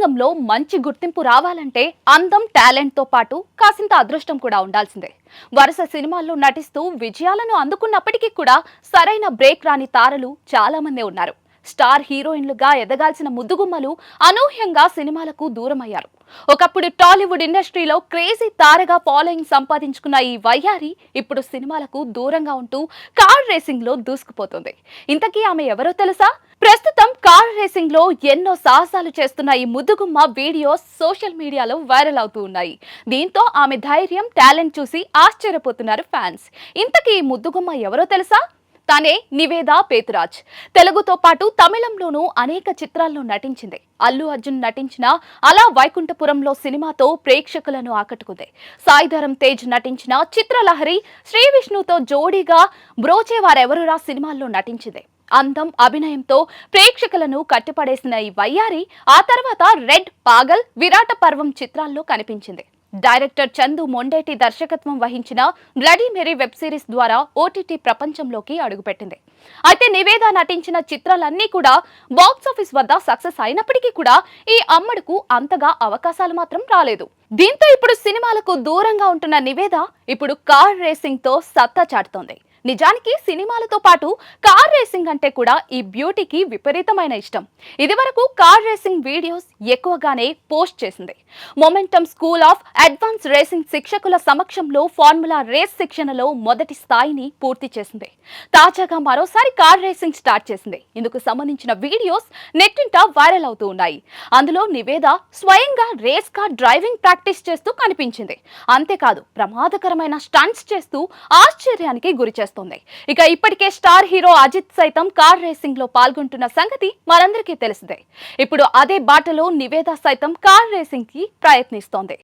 రంగంలో మంచి గుర్తింపు రావాలంటే అందం టాలెంట్తో పాటు కాసింత అదృష్టం కూడా ఉండాల్సిందే. వరుస సినిమాల్లో నటిస్తూ విజయాలను అందుకున్నప్పటికీ కూడా సరైన బ్రేక్ రాని తారలు చాలా మందే ఉన్నారు. స్టార్ హీరోయిన్లుగా ఎదగాల్సిన ముద్దుగుమ్మలు అనూహ్యంగా సినిమాలకు దూరమయ్యారు. ఒకప్పుడు టాలీవుడ్ ఇండస్ట్రీలో క్రేజీ తారగా ఫాలోయింగ్ సంపాదించుకున్న ఈ వయ్యారి ఇప్పుడు సినిమాలకు దూరంగా ఉంటూ కార్ రేసింగ్లో దూసుకుపోతుంది. ఇంతకీ ఆమె ఎవరో తెలుసా? ప్రస్తుతం కార్ రేసింగ్లో ఎన్నో సాహసాలు చేస్తున్న ఈ ముద్దుగుమ్మ వీడియోస్ సోషల్ మీడియాలో వైరల్ అవుతూ ఉన్నాయి. దీంతో ఆమె ధైర్యం టాలెంట్ చూసి ఆశ్చర్యపోతున్నారు ఫ్యాన్స్. ఇంతకీ ఈ ముద్దుగుమ్మ ఎవరో తెలుసా? తనే నివేదా పేతురాజ్. తెలుగుతో పాటు తమిళంలోనూ అనేక చిత్రాల్లో నటించింది. అల్లు అర్జున్ నటించిన అలా వైకుంఠపురంలో సినిమాతో ప్రేక్షకులను ఆకట్టుకుంది. సాయిధరం తేజ్ నటించిన చిత్రలహరి శ్రీ విష్ణుతో జోడీగా బ్రోచేవారెవరురా సినిమాల్లో నటించింది? అందం అభినయంతో ప్రేక్షకులను కట్టిపడేసిన ఈ వయ్యారి ఆ తర్వాత రెడ్ పాగల్ విరాట పర్వం చిత్రాల్లో కనిపించింది. డైరెక్టర్ చందు మొండేటి దర్శకత్వం వహించిన బ్లడీ మెరీ వెబ్ సిరీస్ ద్వారా ఓటీటీ ప్రపంచంలోకి అడుగుపెట్టింది. అయితే నివేద నటించిన చిత్రాలన్నీ కూడా బాక్సాఫీస్ వద్ద సక్సెస్ అయినప్పటికీ కూడా ఈ అమ్మడుకు అంతగా అవకాశాలు మాత్రం రాలేదు. దీంతో ఇప్పుడు సినిమాలకు దూరంగా ఉంటున్న నివేద ఇప్పుడు కార్ రేసింగ్తో సత్తా చాటుతోంది. నిజానికి సినిమాలతో పాటు కార్ రేసింగ్ అంటే కూడా ఈ బ్యూటీకి విపరీతమైన ఇష్టం. ఇదివరకు కార్ రేసింగ్ వీడియోస్ ఎక్కువగానే పోస్ట్ చేసింది. Momentum School of Advance Racing శిక్షకుల సమక్షంలో ఫార్ములా రేస్ శిక్షణలో మొదటి స్థాయిని పూర్తి చేసింది. తాజాగా మరోసారి కార్ రేసింగ్ స్టార్ట్ చేసింది. ఇందుకు సంబంధించిన వీడియోస్ నెట్టింట వైరల్ అవుతూ ఉన్నాయి. అందులో నివేద స్వయంగా రేస్ కార్ డ్రైవింగ్ ప్రాక్టీస్ చేస్తూ కనిపించింది. అంతేకాదు ప్రమాదకరమైన స్టంట్స్ చేస్తూ ఆశ్చర్యానికి గురిచేస్తుంది చేస్తోంది. ఇక ఇప్పటికే స్టార్ హీరో అజిత్ సైతం కార్ రేసింగ్లో పాల్గొంటున్న సంగతి మనందరికీ తెలిసిందే. ఇప్పుడు అదే బాటలో నివేద సైతం కార్ రేసింగ్కి ప్రయత్నిస్తోంది.